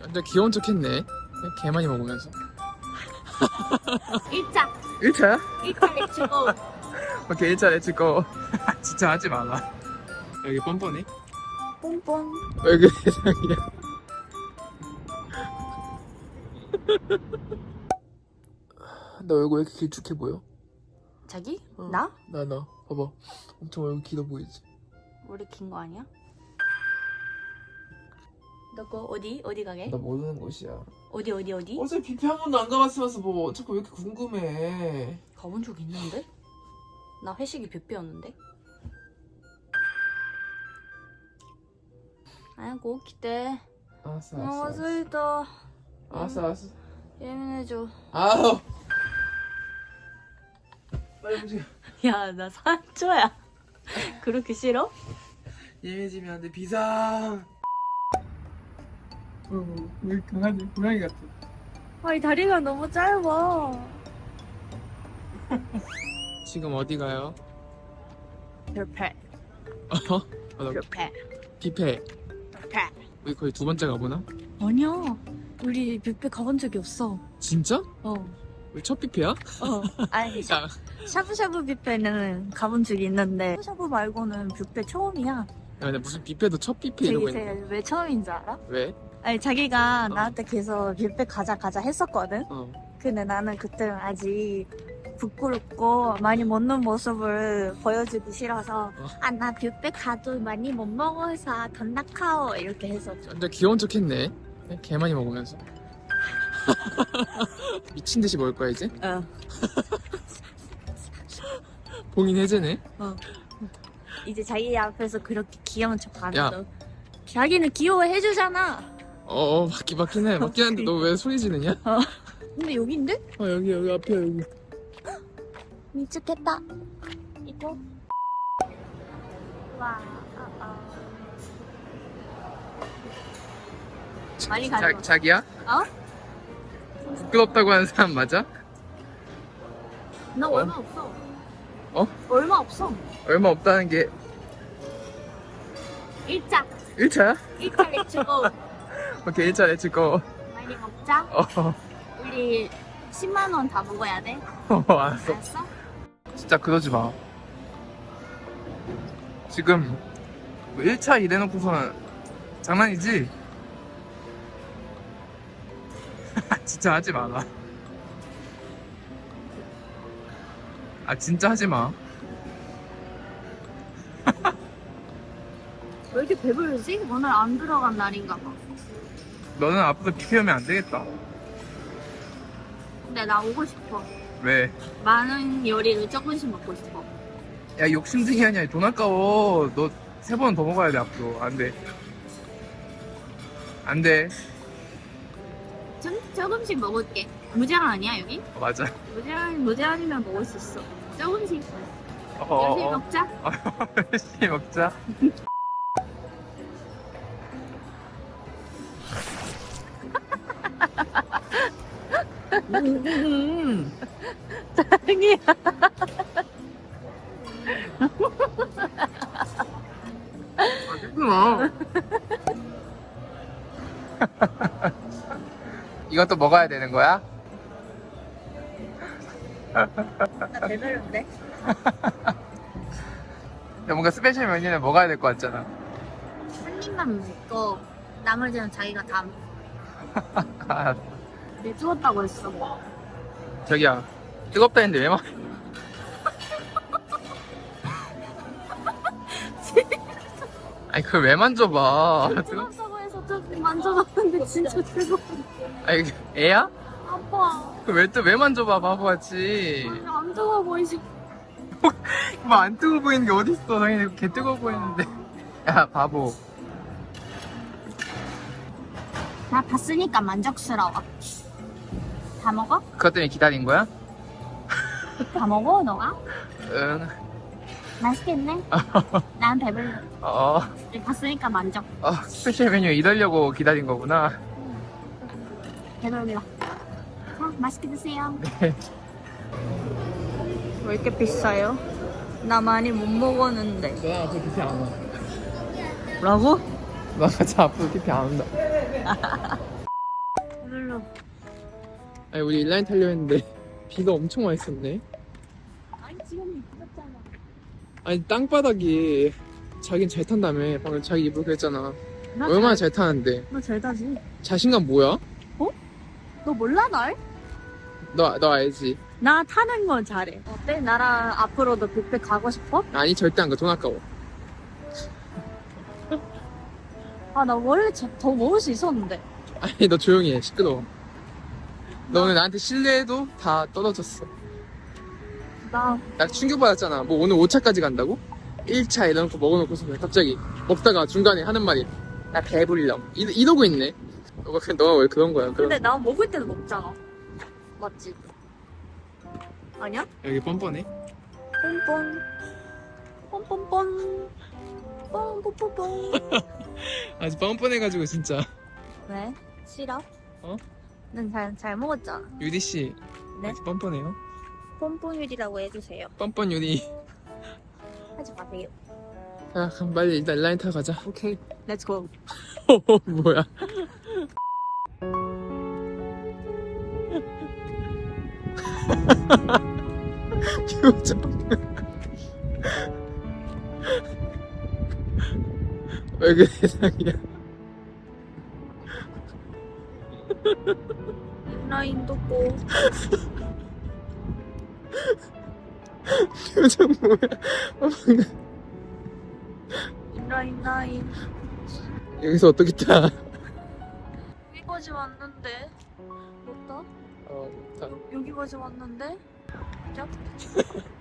완전 귀여운 척 했네. 개 많이 먹으면서. 1차 1차야? 1차 렛츠고 오케이, 1차 렛츠고. 진짜 하지 말라. 여기 뻔뻔해? 뽕뽕 왜 그래, 세상이야. 나 얼굴 왜 이렇게 길쭉해 보여? 자기? 어. 나? 나, 나. 봐봐. 엄청 얼굴 길어 보이지? 머리 긴 거 아니야? 너거 어디? 어디 가게? 나 모르는 곳이야. 어디 어디 어디? 어제 뷔페 한 번도 안 가봤으면서 뭐 자꾸 왜 이렇게 궁금해. 가본 적 있는데? 나 회식이 뷔페였는데? 아이고 기대 알았어, 너무 알았어. 슬다 알았어, 알았어. 예민해줘 아우. 빨리 움직여. 야나 산초야 그렇게 싫어? 예매지면 안 돼, 비상. 어, 왜 강아지, 고양이 같아. 아 이 다리가 너무 짧아 지금 어디 가요? 뷔페 어? 어, 나 뷔페 뷔페. 뷔페 우리 거의 두 번째 가보나? 아니야 우리 뷔페 가본 적이 없어 진짜? 어 우리 첫 뷔페야? 어. 아니 야, 샤브샤브 뷔페는 가본 적이 있는데 샤브샤브 말고는 뷔페 처음이야 야, 근데 무슨 뷔페도 첫 뷔페 이러고 있는 제가 왜 처음인 줄 알아? 왜? 아니 자기가 나한테 계속 뷔페 가자 가자 했었거든 어. 근데 나는 그때는 아직 부끄럽고 많이 먹는 모습을 보여주기 싫어서 어. 아나 뷔페 가도 많이 못 먹어서 던낙하오 이렇게 했었죠 완전 귀여운 척 했네. 개 많이 먹으면서. 미친 듯이 먹을 거야, 이제? 어. 봉인 해제네? 이제 자기 앞에서 그렇게 귀여운 척안 야. 해도 자기는 귀여워해주잖아 어, 어, 맞긴, 맞긴 해. 맞긴 한데 너 왜 소리 지르냐? 근데 여긴데? 어, 여기, 여기 앞에, 여기. 미치겠다. 이거. 와. 아, 아. 많이 자. 자기야? 어? 부끄럽다고 하는 사람 맞아? 나 얼마 없어. 어? 얼마 없어. 얼마 없다는 게 1차. 1차야? 1차 렛츠고. 오케이, 1차 렛츠고. 많이 먹자. 어, 우리 10만 원 다 먹어야 돼. 어, 알았어. 알았어? 진짜 그러지 마. 지금 1차 일해놓고서는 장난이지? 진짜 하지 마라. 아 진짜 하지 마. 왜 이렇게 배부르지? 오늘 안 들어간 날인가 봐. 너는 앞으로 비켜오면 안 되겠다. 근데 나 오고 싶어. 왜? 많은 요리를 조금씩 먹고 싶어. 야 욕심쟁이 아니야. 돈 아까워. 너 세 번 더 먹어야 돼 앞으로. 안 돼. 안 돼. 좀 조금씩 먹을게. 무제한 아니야 여기? 어, 맞아. 무제한 무제한이면 먹을 수 있어. 조금씩 어, 열심히 어, 어. 먹자. 열심히 먹자. 음. 아니야. 맛있구나. 이것도 먹어야 되는 거야? 나 배부른데? 근데 뭔가 스페셜 메뉴는 먹어야 될 것 같잖아. 한 입만 먹고 나머지는 자기가 다 먹어. 아, 내 주웠다고 했어. 저기야. 뜨겁다 했는데 왜 막. 아니, 그걸 왜 만져봐. 뜨겁... 뜨겁다고 해서 좀 만져봤는데 진짜 뜨거워. 아니, 애야? 아빠. 그걸 왜또 왜 만져봐, 바보같이. 안 뜨거워 보이지? 뭐 안 뜨거워 보이는 게 어딨어. 당연히 개 뜨거워 보이는데. 야, 바보. 나 봤으니까 만족스러워. 다 먹어? 그것 때문에 기다린 거야? 다 먹어 너가? 응. 맛있겠네. 난 배불러. 어, 봤으니까 만족. 어, 스페셜 메뉴 이러려고 기다린 거구나. 배불러. 자, 맛있게 드세요. 네. 왜 이렇게 비싸요? 나 많이 못 먹었는데. 너 앞으로 피피 안 와. 뭐라고? 너 진짜 앞으로 피피 안 온다. 눌러. 아니 우리 인라인 타려 했는데 비가 엄청 많이 썼네 아니 지금 미쳤잖아. 아니 땅바닥이 자긴 잘 탄다며 방금 자기 입으로 그랬잖아 얼마나 잘 타는데 너잘 타지? 자신감 뭐야? 너 몰라 날? 너, 너 알지? 나 타는 건 잘해. 어때? 나랑 앞으로도 뷔페 가고 싶어? 아니 절대 안가돈 아까워 아 나 원래 자- 더 먹을 수 있었는데. 아니 너 조용히 해 시끄러워 너 오늘 나한테 신뢰도 다 떨어졌어 나 나 충격받았잖아 뭐 오늘 5차까지 간다고? 1차 이러놓고 먹어놓고서 왜 갑자기 먹다가 중간에 하는 말이 나 배불러 이, 이러고 있네 너가 그냥 너가 왜 그런 거야 그럼 근데 나 먹을 때도 먹잖아. 맞지? 아니야? 여기 뻔뻔해 뻔뻔. 뻔뻔뻔. 뻔뻔뻔. 아주 뻔뻔해가지고 진짜 왜? 싫어? 어? 난 잘 잘 먹었잖아. 유디씨 네? 아주 뻔뻔해요 뻔뻔유리라고 해주세요. 뻔뻔 유디 하지 마세요. 자 그럼 빨리 일단 라인 타고 가자 오케이, 렛츠 고. 뭐야 표정 왜 그래 상이야 라인도 고. 표정 뭐야 어, 방금 라인 라인. 여기서 어떻게 타? 여기까지 왔는데. 못 타? 어, 타. 여기까지 왔는데. 자.